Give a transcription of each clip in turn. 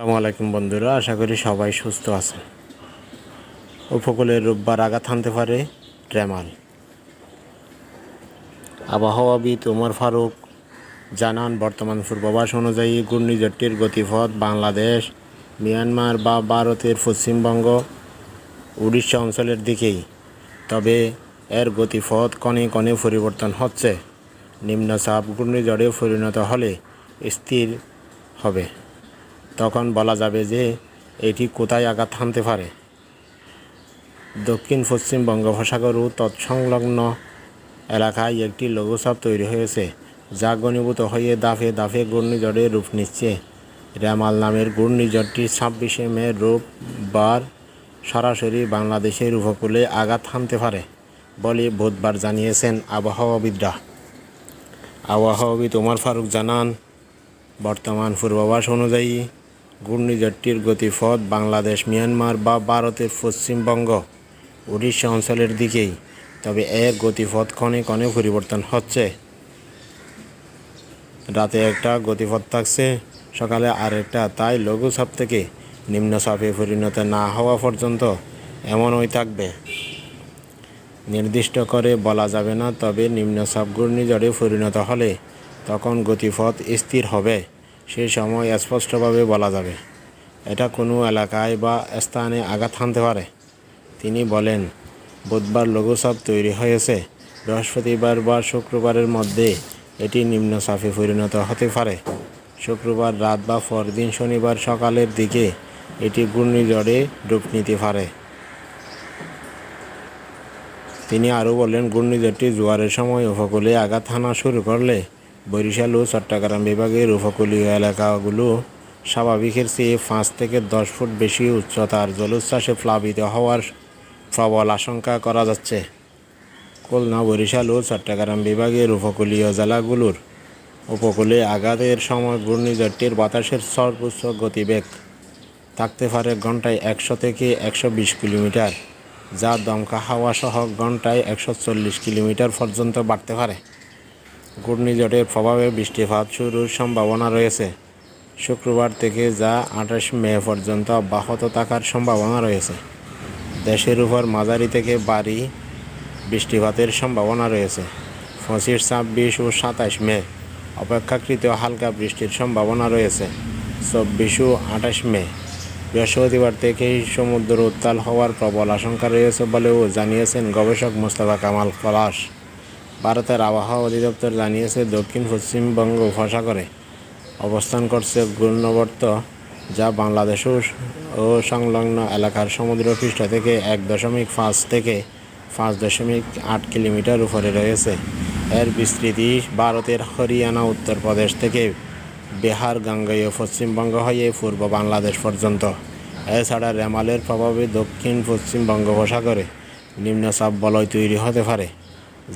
আসসালামু আলাইকুম বন্ধুরা, আশা করি সবাই সুস্থ আছেন। উপকূলে রোববার আঘাত হানতে পারে ট্রেমাল আবহাওয়াবিদ ওমর ফারুক জানান, বর্তমান পূর্বাভাস অনুযায়ী ঘূর্ণিঝড়টির গতিপথ বাংলাদেশ, মিয়ানমার বা ভারতের পশ্চিমবঙ্গ, উড়িষ্যা অঞ্চলের দিকেই। তবে এর গতিপথ কণে কণে পরিবর্তন হচ্ছে। নিম্নচাপ ঘূর্ণিঝড়ে পরিণত হলে স্থির হবে। তখন বলা যাবে যে এটি কোথায় আঘাত হানতে পারে। দক্ষিণ পশ্চিম বঙ্গোপসাগর ও তৎসংলগ্ন এলাকায় একটি লঘুচাপ তৈরি হয়েছে, যা ঘনীভূত হয়ে দাফে দাফে ঘূর্ণিঝড়ে রূপ নিচ্ছে। র্যামাল নামের ঘূর্ণিঝড়টি ছাব্বিশে মে রোববার সরাসরি বাংলাদেশের উপকূলে আঘাত হানতে পারে বলে বুধবার জানিয়েছেন আবহাওয়াবিদরা আবহাওয়াবিদ ওমর ফারুক জানান, বর্তমান পূর্বাভাস অনুযায়ী ঘূর্ণিঝড়টির গতিপথ বাংলাদেশ, মিয়ানমার বা ভারতের পশ্চিমবঙ্গ উড়িষ্যা অঞ্চলের দিকেই। তবে এর গতিপথ ক্ষণে ক্ষণে পরিবর্তন হচ্ছে। রাতে একটা গতিপথ থাকছে, সকালে আরেকটা, তাই লঘুচাপ থেকে নিম্নচাপে পরিণত না হওয়া পর্যন্ত এমনই থাকবে। নির্দিষ্ট করে বলা যাবে না, তবে নিম্নচাপ ঘূর্ণিঝড়ে পরিণত হলে তখন গতিপথ স্থির হবে। সেই সময় স্পষ্টভাবে বলা যাবে, এটা কোনো এলাকায় বা স্থানে আঘাত হানতে পারে। তিনি বলেন, বুধবার লঘুচাপ তৈরি হয়েছে। বৃহস্পতিবার বা শুক্রবারের মধ্যে এটি নিম্নচাপে পরিণত হতে পারে। শুক্রবার রাত বা পরদিন শনিবার সকালের দিকে এটি ঘূর্ণিঝড়ে রূপ নিতে পারে। তিনি আরও বলেন, ঘূর্ণিঝড়টি জোয়ারের সময় উপকূলে আঘাত হানা শুরু করলে বরিশাল ও চট্টগ্রাম বিভাগের উপকূলীয় এলাকাগুলো স্বাভাবিকের চেয়ে পাঁচ থেকে দশ ফুট বেশি উচ্চতার জলোচ্ছ্বাসে প্লাবিত হওয়ার প্রবল আশঙ্কা করা যাচ্ছে। খুলনা, বরিশাল ও চট্টগ্রাম বিভাগের উপকূলীয় জেলাগুলোর উপকূলে আঘাতের সময় ঘূর্ণিঝড়টির বাতাসের সর্বোচ্চ গতিবেগ থাকতে পারে ঘন্টায় একশো থেকে একশো বিশ কিলোমিটার, যা দমকা হাওয়া সহ ঘন্টায় একশো চল্লিশ কিলোমিটার পর্যন্ত বাড়তে পারে। ঘূর্ণিঝড়ের প্রভাবে বৃষ্টিপাত শুরুর সম্ভাবনা রয়েছে। শুক্রবার থেকে যা আঠাশ মে পর্যন্ত অব্যাহত থাকার সম্ভাবনা রয়েছে। দেশের উপর মাঝারি থেকে বাড়ি বৃষ্টিপাতের সম্ভাবনা রয়েছে। পঁচিশ, ছাব্বিশ ও সাতাশ মে অপেক্ষাকৃত হালকা বৃষ্টির সম্ভাবনা রয়েছে। চব্বিশ ও আঠাশ মে বৃহস্পতিবার থেকেই সমুদ্র উত্তাল হওয়ার প্রবল আশঙ্কা রয়েছে বলেও জানিয়েছেন গবেষক মোস্তফা কামাল পলাশ। ভারতের আবহাওয়া অধিদপ্তর জানিয়েছে, দক্ষিণ পশ্চিমবঙ্গ উপসাগরে অবস্থান করছে ঘূর্ণবর্ত, যা বাংলাদেশ ও- সংলগ্ন এলাকার সমুদ্রপৃষ্ঠ থেকে এক দশমিক পাঁচ থেকে পাঁচ দশমিক আট কিলোমিটার উপরে রয়েছে। এর বিস্তৃতি ভারতের হরিয়ানা, উত্তরপ্রদেশ থেকে বিহার গাঙ্গেয় পশ্চিমবঙ্গ হয়ে পূর্ব বাংলাদেশ পর্যন্ত। এছাড়া রেমালের প্রভাবে দক্ষিণ পশ্চিম বঙ্গোপসাগরে নিম্নচাপ বলয় তৈরি হতে পারে।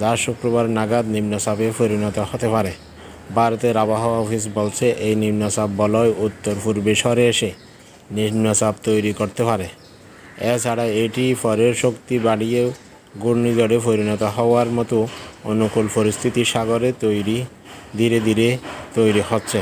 যা শুক্রবার নাগাদ নিম্নচাপে পরিণত হতে পারে। ভারতের আবহাওয়া অফিস বলছে, এই নিম্নচাপ বলয় উত্তর পূর্বে সরে এসে নিম্নচাপ তৈরি করতে পারে। এছাড়া এটি ফরের শক্তি বাড়িয়ে ঘূর্ণিঝড়ে পরিণত হওয়ার মতো অনুকূল পরিস্থিতি সাগরে তৈরি, ধীরে ধীরে তৈরি হচ্ছে।